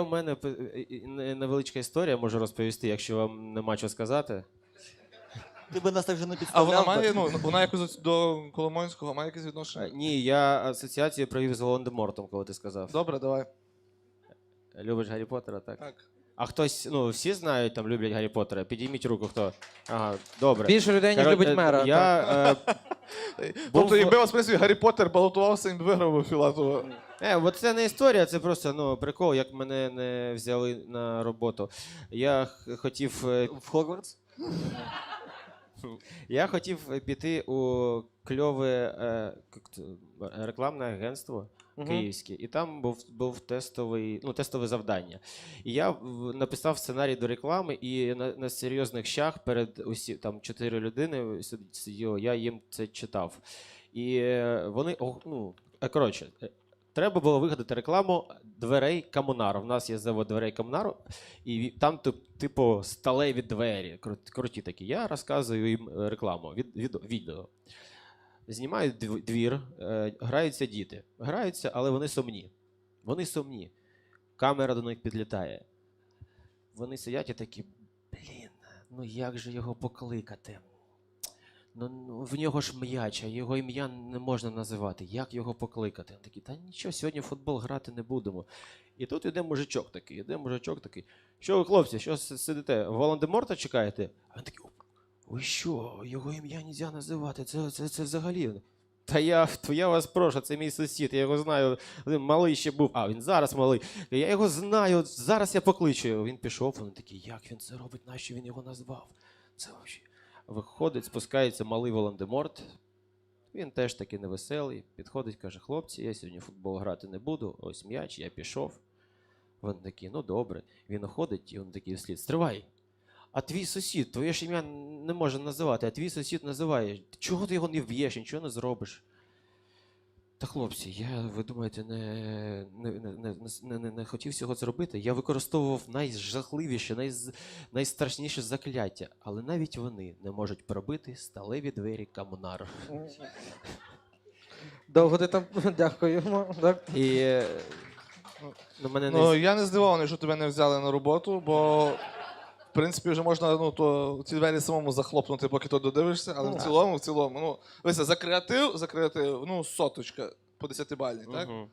У мене не- невеличка історія, можу розповісти, якщо вам нема чого сказати. Ти би нас так вже не А вона має, ну, вона якось до Коломойського має якесь Е, відношення? Ні, я асоціацію провів з Волан-де-Мортом, коли ти сказав. Добре, давай. Любиш Гаррі Поттера, так? Так. А хтось, ну, всі знають, там люблять Гаррі Поттера. Підійміть руку, хто. Ага, добре. Більше людей, ніж любить мера. так. Я, е, Тобто, якби вас в принципі Гаррі Поттер балотувався, він би виграв би Філатова. Е, бо це не історія, це просто ну, прикол, як мене не взяли на роботу. Я х- хотів, е, В Хогвартс? Я хотів піти у кльове е, рекламне агентство київське, і там був, був тестовий, ну, тестове завдання. І я написав сценарій до реклами, і на, на серйозних щах перед усі там чотири людини сид- сиділо, я їм це читав. І е, вони, о, ну, е, коротше, е, треба було вигадати рекламу дверей Комунару. У нас є завод дверей Комунару, і там, типу, сталеві двері, круті такі. Я розказую їм е, рекламу від, відео. Знімають двір, е, граються діти. Граються, але вони сумні. Вони сумні. Камера до них підлітає. Вони сидять і такі, блін, ну як же його покликати? Ну, ну, в нього ж м'яч, а його ім'я не можна називати. Як його покликати? Він такий, та нічого, сьогодні в футбол грати не будемо. І тут іде мужичок такий, іде мужичок такий. Що ви, хлопці, що сидите? Волан-де-Морта чекаєте? А він такий, ви що, його ім'я не можна називати, це, це, це взагалі. Та я, я вас прошу, це мій сусід, я його знаю. Він малий ще був, а він зараз малий. Я його знаю, зараз я покличу. Він пішов, він такий, як він це робить, нащо він його назвав? Це взагалі. Виходить, спускається малий Волан-де-Морт. Він теж таки невеселий. Підходить, каже: хлопці, я сьогодні футбол грати не буду. Ось м'яч, я пішов. Вони такий, ну добре. Він уходить, і він такий вслід. Стривай. А твій сусід, твоє ж ім'я не може називати, а твій сусід називає. Чого ти його не вб'єш, нічого не зробиш? Та хлопці, я, ви думаєте, не, не, не, не, не, не, не хотів цього зробити. Я використовував найжахливіше, найз, найстрашніше закляття, але навіть вони не можуть пробити сталеві двері комунару. Довго ти там дякуємо. Так. І е, ну, мене Ну, я не здивований, що тебе не взяли на роботу, бо в принципі вже можна ну, то, ці двері самому захлопнути, поки то додивишся, але в цілому, в цілому, ну, дивися, за креатив, за креатив, ну, соточка по 10 бальній, так? Мгм.